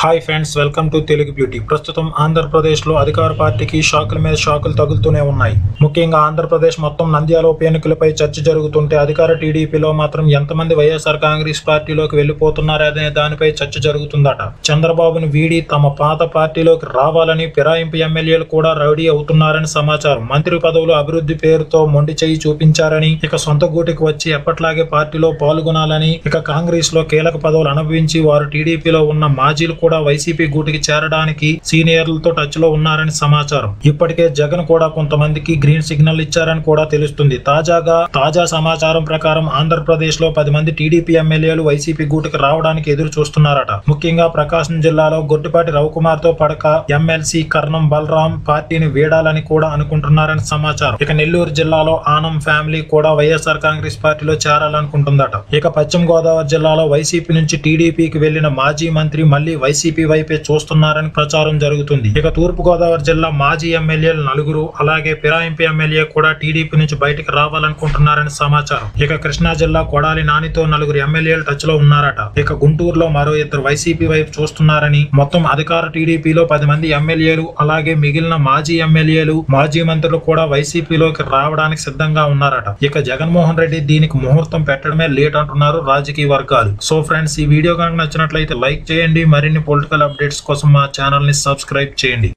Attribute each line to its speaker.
Speaker 1: Hi friends welcome to Telugu beauty ప్రస్తుతం ఆంధ్రప్రదేశ్లో అధికార పార్టీకి షాకుల మీద షాకులు తగులుతూనే ఉన్నాయి. ముఖ్యంగా ఆంధ్రప్రదేశ్ మొత్తం నంద్యాల ఉప ఎన్నికలపై చర్చ జరుగుతుంటే అధికార టీడీపీలో మాత్రం ఎంతమంది వైఎస్ఆర్ కాంగ్రెస్ పార్టీలోకి వెళ్ళిపోతున్నారనే దానిపై చర్చ జరుగుతుందట. చంద్రబాబును వీడి తమ పాత పార్టీలోకి రావాలని ఫిరాయింపు ఎమ్మెల్యేలు కూడా రౌడీ అవుతున్నారని సమాచారం. మంత్రి పదవులు అభివృద్ధి పేరుతో మొండి చేయి చూపించారని ఇక సొంత గూటికి వచ్చి ఎప్పట్లాగే పార్టీలో పాల్గొనాలని ఇక కాంగ్రెస్లో కీలక పదవులు అనుభవించి వారు టీడీపీలో ఉన్న మాజీలు కూడా వైసీపీ గూటికి చేరడానికి సీనియర్లతో టచ్లో ఉన్నారని సమాచారం. ఇప్పటికే జగన్ కూడా కొంతమందికి గ్రీన్ సిగ్నల్ ఇచ్చారని కూడా తెలుస్తుంది. తాజాగా తాజా సమాచారం ప్రకారం ఆంధ్రప్రదేశ్లో పది మంది టీడీపీ ఎమ్మెల్యేలు వైసీపీ గూటికి రావడానికి ఎదురు చూస్తున్నారట. ముఖ్యంగా ప్రకాశం జిల్లాలో గొట్టిపాటి రవికుమార్తో పడక ఎమ్మెల్సీ కర్ణం బలరాం పార్టీని వీడాలని కూడా అనుకుంటున్నారని సమాచారం. ఇక నెల్లూరు జిల్లాలో ఆనం ఫ్యామిలీ కూడా వైఎస్ఆర్ కాంగ్రెస్ పార్టీలో చేరాలనుకుంటుందట. ఇక పశ్చిమ గోదావరి జిల్లాలో వైసీపీ నుంచి టీడీపీకి వెళ్ళిన మాజీ మంత్రి మళ్ళీ వైసీపీ వైసీపీ వైపే చూస్తున్నారని ప్రచారం జరుగుతుంది. ఇక తూర్పు గోదావరి జిల్లా మాజీ ఎమ్మెల్యేలు నలుగురు అలాగే ఫిరాయింపు ఎమ్మెల్యే కూడా టీడీపీ నుంచి బయటకు రావాలనుకుంటున్నారని సమాచారం. ఇక కృష్ణా జిల్లా కొడాలి నానితో నలుగురు ఎమ్మెల్యేలు టచ్లో ఉన్నారట. ఇక గుంటూరులో మరో ఇద్దరు వైసీపీ వైపు చూస్తున్నారని మొత్తం అధికార టీడీపీలో పది మంది ఎమ్మెల్యేలు అలాగే మిగిలిన మాజీ ఎమ్మెల్యేలు మాజీ మంత్రులు కూడా వైసీపీలోకి రావడానికి సిద్ధంగా ఉన్నారట. ఇక జగన్మోహన్ రెడ్డి దీనికి ముహూర్తం పెట్టడమే లేట్ అంటున్నారు రాజకీయ వర్గాలు. సో ఫ్రెండ్స్ ఈ వీడియో కనుక నచ్చినట్లయితే లైక్ చేయండి మరిన్ని పొలిటికల్ అప్డేట్స్ కోసం మా ఛానల్ని సబ్స్క్రైబ్ చేయండి.